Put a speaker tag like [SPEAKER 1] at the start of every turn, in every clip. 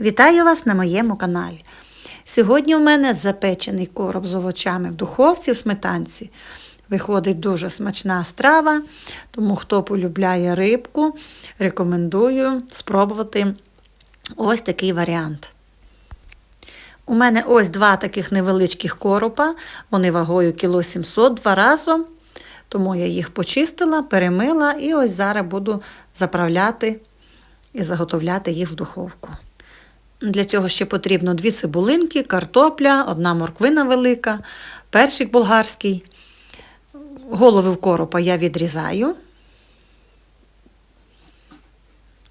[SPEAKER 1] Вітаю вас на моєму каналі. Сьогодні у мене запечений короб з овочами в духовці в сметанці. Виходить дуже смачна страва, тому хто полюбляє рибку, рекомендую спробувати ось такий варіант. У мене ось два таких невеличких коропа, вони вагою кіло 700 два разом. Тому я їх почистила, перемила і ось зараз буду заправляти і заготовляти їх в духовку. Для цього ще потрібно дві цибулинки, картопля, одна морквина велика, перчик болгарський. Голови в коропа я відрізаю.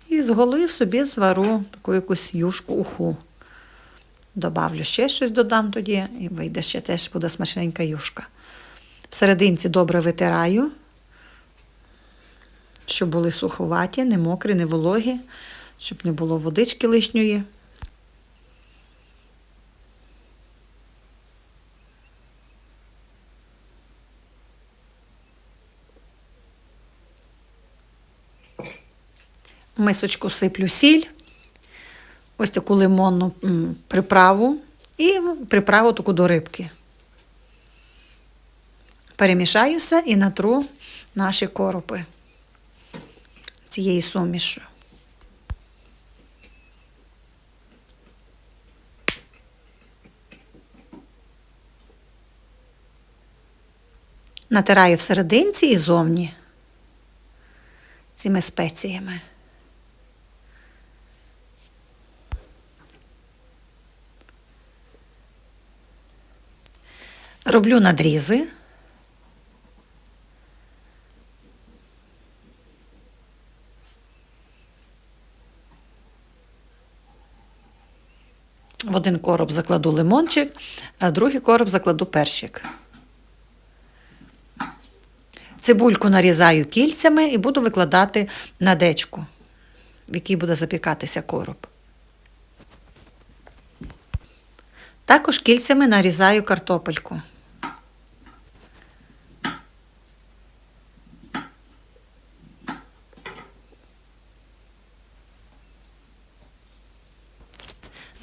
[SPEAKER 1] І з голови собі звару таку якусь юшку уху. Добавлю ще щось додам тоді, і вийде ще теж буде смачненька юшка. Всерединці добре витираю, щоб були суховаті, не мокрі, не вологі, щоб не було водички лишньої. Мисочку сиплю сіль, ось таку лимонну приправу і приправу таку до рибки. Перемішаю все і натру наші коропи цією сумішю. Натираю всерединці і зовні цими спеціями. Роблю надрізи. В один короб закладу лимончик, а в другий короб закладу перчик. Цибульку нарізаю кільцями і буду викладати на дечку, в якій буде запікатися короб. Також кільцями нарізаю картопельку.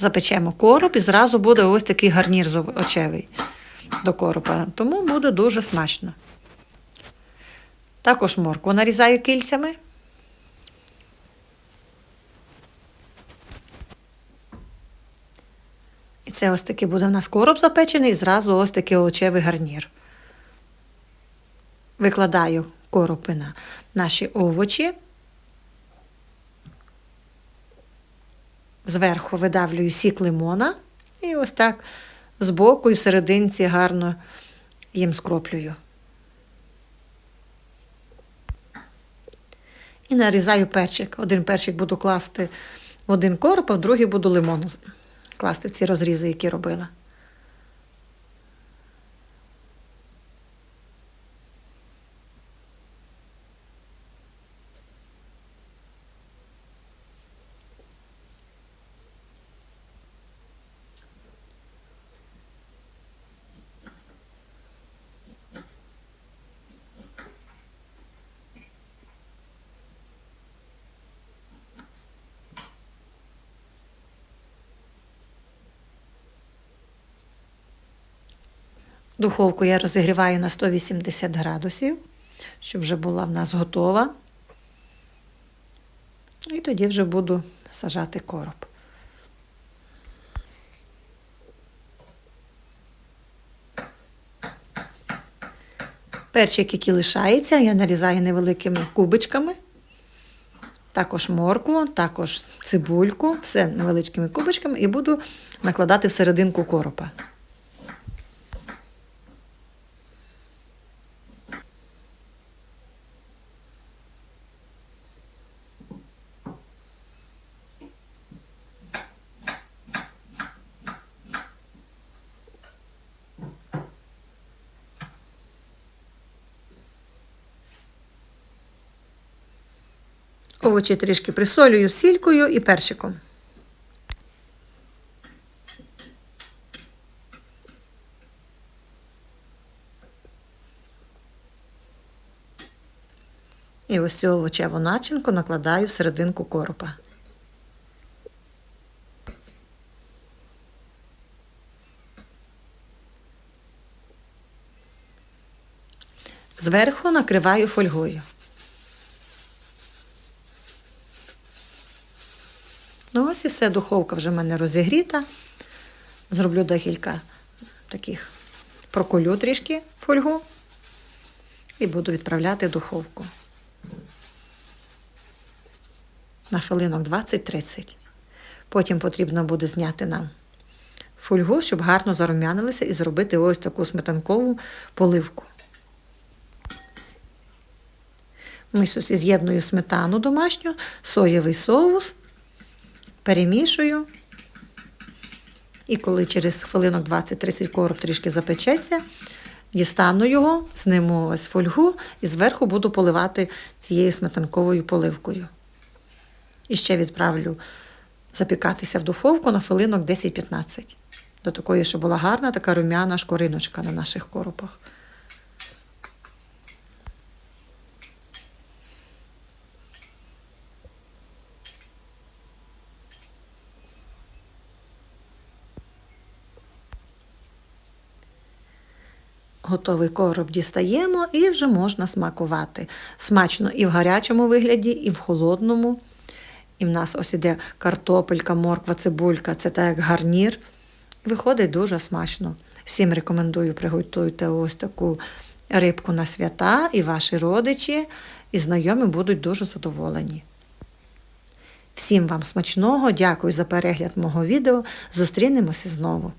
[SPEAKER 1] Запечемо короб і зразу буде ось такий гарнір очевий до коропа. Тому буде дуже смачно. Також моркву нарізаю кільцями. І це ось такий буде в нас короб запечений і зразу ось такий овочевий гарнір. Викладаю коропи на наші овочі. Зверху видавлюю сік лимона і ось так збоку і серединці гарно їм скроплюю. І нарізаю перчик. Один перчик буду класти в один короб, а в другий буду лимон класти в ці розрізи, які робила. Духовку я розігріваю на 180 градусів, щоб вже була в нас готова. І тоді вже буду сажати короб. Перчик, який лишається, я нарізаю невеликими кубичками. Також моркву, також цибульку, все невеличкими кубичками і буду накладати в серединку коропа. Овочі трішки присолюю сількою і першиком. І ось цю овочеву начинку накладаю в серединку коропа. Зверху накриваю фольгою. Ну ось і все, духовка вже в мене розігріта. Зроблю декілька таких проколю трішки фольгу і буду відправляти духовку. На хвилинок 20-30. Потім потрібно буде зняти нам фольгу, щоб гарно зарум'янилися і зробити ось таку сметанкову поливку. Мишу з'єдную сметану домашню, соєвий соус, перемішую. І коли через хвилинок 20-30 короб трішки запечеться, дістану його, зниму ось фольгу і зверху буду поливати цією сметанковою поливкою. І ще відправлю запікатися в духовку на хвилинок 10-15. До такої, щоб була гарна така рум'яна шкориночка на наших коропах. Готовий короб дістаємо і вже можна смакувати. Смачно і в гарячому вигляді, і в холодному. І в нас ось іде картопелька, морква, цибулька, це так як гарнір. Виходить дуже смачно. Всім рекомендую приготуйте ось таку рибку на свята, і ваші родичі, і знайомі будуть дуже задоволені. Всім вам смачного, дякую за перегляд мого відео. Зустрінемося знову.